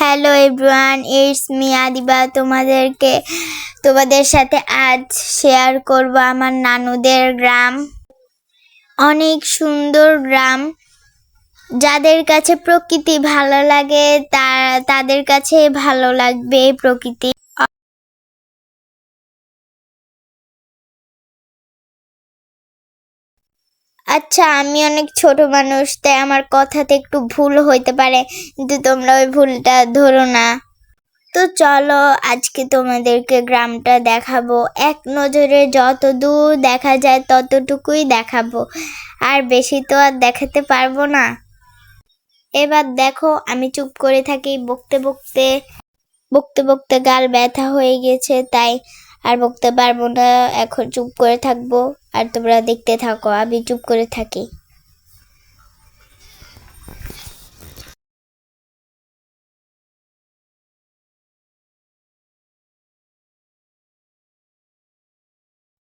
Hello everyone it's me Adiba তোমাদেরকে, তোমাদের সাথে আজ শেয়ার করব আমার নানুদের গ্রাম। অনেক সুন্দর গ্রাম। যাদের কাছে প্রকৃতি ভালো লাগে, তা, তাদের কাছে ভালো লাগবে প্রকৃতি। আচ্ছা আমি অনেক ছোট মানুষ, তাই আমার কথাতে একটু ভুল হইতে পারে, কিন্তু তোমরা ওই ভুলটা ধরো না। তো চলো, আজকে তোমাদেরকে গ্রামটা দেখাবো। এক নজরে যত দূর দেখা যায়, ততটুকুই দেখাবো। আর বেশি তো আর দেখাতে পারব না। এবার দেখো, আমি চুপ করে থাকি, বকতে বকতে বকতে বকতে গাল ব্যথা হয়ে গেছে, তাই আর বকতে পারব না, এখন চুপ করে থাকব। আর তোমরা দেখতে থাকো, আমি চুপ করে থাকি।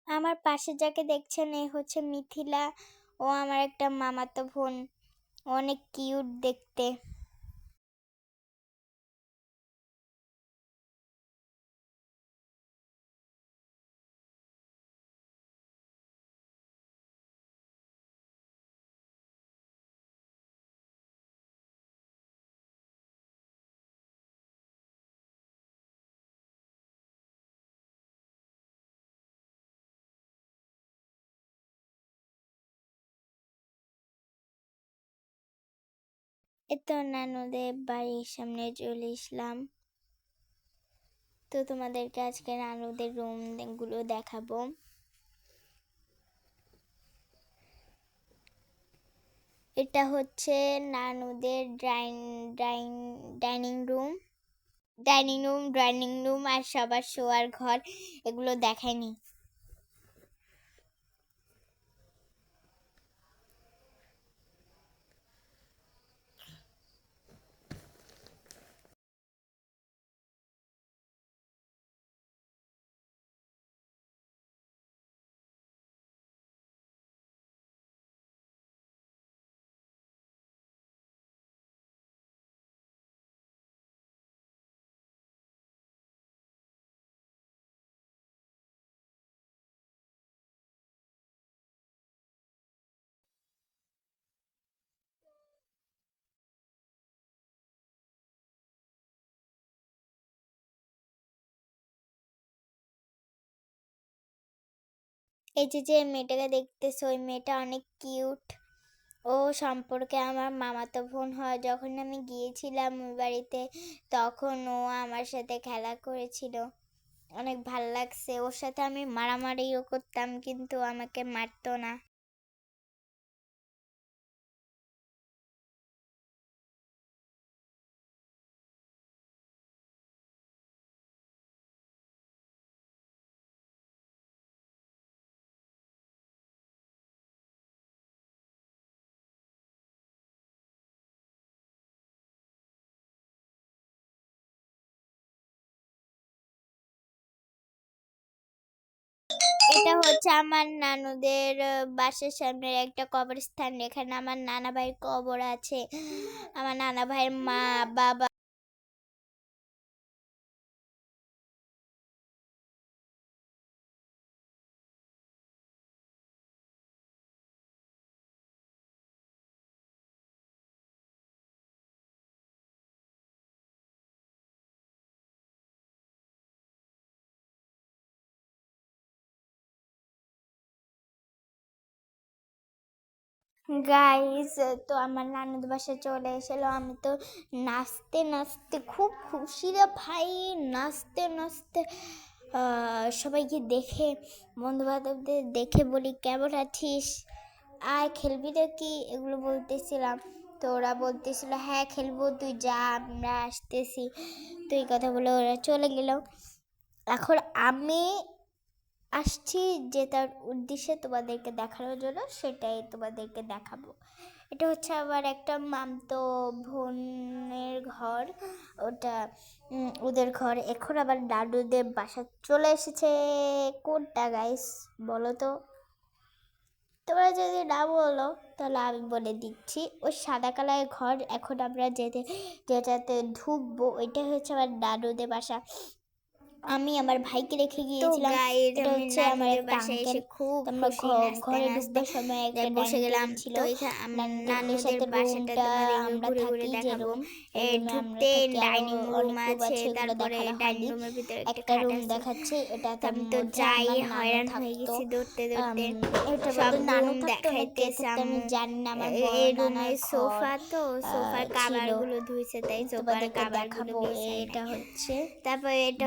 আমার পাশে যাকে দেখছেন, এ হচ্ছে মিথিলা। ও আমার একটা মামাতো বোন। অনেক কিউট দেখতে। এতো নানুদের বাড়ির সামনে চলে এসলাম। তো তোমাদেরকে আজকে নানুদের রুমগুলো দেখাবো। এটা হচ্ছে নানুদের drawing drawing dining room dining room drawing room আর সবার শোয়ার ঘর, এগুলো দেখায়নি। এই যে যে মেয়েটাকে দেখতেছো, ওই মেয়েটা অনেক কিউট। ও সম্পর্কে আমার মামাতো বোন হয়, যখন আমি গিয়েছিলাম ওই বাড়িতে, তখন ও আমার সাথে খেলা করেছিল। অনেক ভালো লাগছে। ওর সাথে আমি মারামারিও করতাম, কিন্তু আমাকে মারতো না। এটা হচ্ছে আমার নানুদের বাসার সামনের একটা কবরস্থান। এখানে আমার নানা ভাইয়ের কবর আছে। আমার নানা ভাইয়ের মা, বাবা গাইস তো আমার নানুদের বাসা চলে এসেলো। আমি তো নাচতে নাচতে খুব খুশি রে ভাই। নাচতে নাচতে সবাইকে দেখে বন্ধু বান্ধবদের দেখে বলি, কেমন আছিস? আয়, খেলবি তো কি এগুলো বলতেছিলাম। তো ওরা বলতেছিল হ্যাঁ খেলব, তুই যা, আমরা আসতেছি। তো এই কথা বলে ওরা চলে গেল। এখন আমি আসছি যে তার উদ্দেশ্যে তোমাদেরকে দেখানোর জন্য, সেটাই তোমাদেরকে দেখাবো। এটা হচ্ছে আবার একটা মামতো বোনের ঘর। ওটা ওদের ঘর। এখন আবার দাদুদের বাসা চলে এসেছে। কোনটা গাইস বলো তো। তোমরা যদি না বলো, তাহলে আমি বলে দিচ্ছি। ওই সাদা কালারের ঘর। এখন আমরা যেতে, যেটাতে ঢুকবো ওইটা হচ্ছে আমার নানুদের বাসা। আমি আমার ভাইকে রেখে গিয়েছিলাম। এটা হচ্ছে আমার একটা এসে খুব আমরা ঘরে ঢুকবার সময় একটা বসে গেলাম। ছিল। নানুদের সাথে তোমাদের আমরা থাকি যে আমরা ঢুকতে ডাইনিং রুম আছে তারপরে ডাইনিং রুমের ভিতরে একটা রুম দেখাচ্ছে এটাতে আমি তো যাই হয়রান হয়ে। গেছি দৌড়তে দৌড়তে এটার সব নানু রুম দেখাইতেছে আমি জানি না আমার এই নানার রুমে সোফা তো সোফার ছিল। কাভারগুলো ধুইছে তাই সোফার তোমাদেরকে কাভার দেখাবো এটা হচ্ছে। তারপর এটা